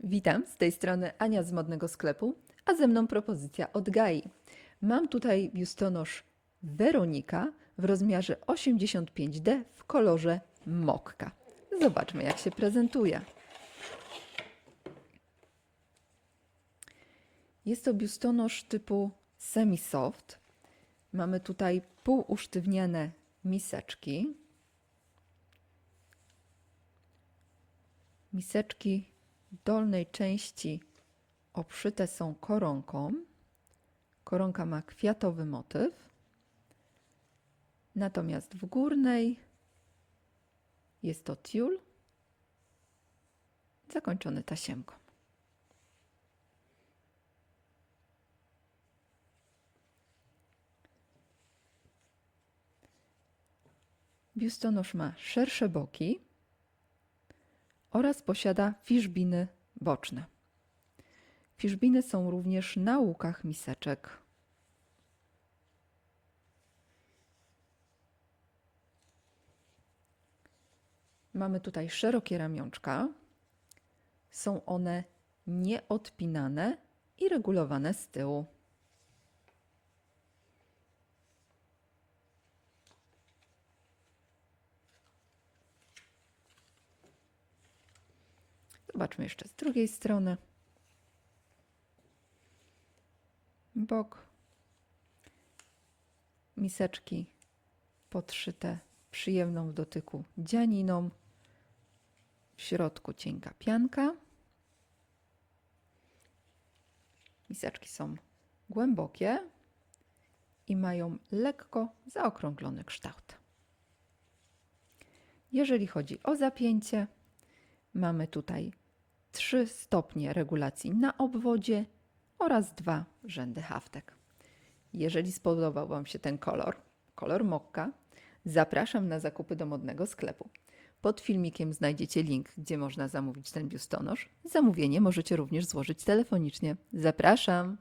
Witam, z tej strony Ania z modnego sklepu, a ze mną propozycja od Gai. Mam tutaj biustonosz Weronika w rozmiarze 85D w kolorze mokka. Zobaczmy, jak się prezentuje. Jest to biustonosz typu semi-soft. Mamy tutaj półusztywniane miseczki. Miseczki dolnej części obszyte są koronką. Koronka ma kwiatowy motyw. Natomiast w górnej jest to tiul zakończony tasiemką. Biustonosz ma szersze boki oraz posiada fiszbiny boczne. Fiszbiny są również na łukach miseczek. Mamy tutaj szerokie ramionczka. Są one nieodpinane i regulowane z tyłu. Zobaczmy jeszcze z drugiej strony. Bok. Miseczki podszyte przyjemną w dotyku dzianiną. W środku cienka pianka. Miseczki są głębokie i mają lekko zaokrąglony kształt. Jeżeli chodzi o zapięcie, mamy tutaj trzy stopnie regulacji na obwodzie oraz dwa rzędy haftek. Jeżeli spodobał Wam się ten kolor, kolor mokka, zapraszam na zakupy do modnego sklepu. Pod filmikiem znajdziecie link, gdzie można zamówić ten biustonosz. Zamówienie możecie również złożyć telefonicznie. Zapraszam!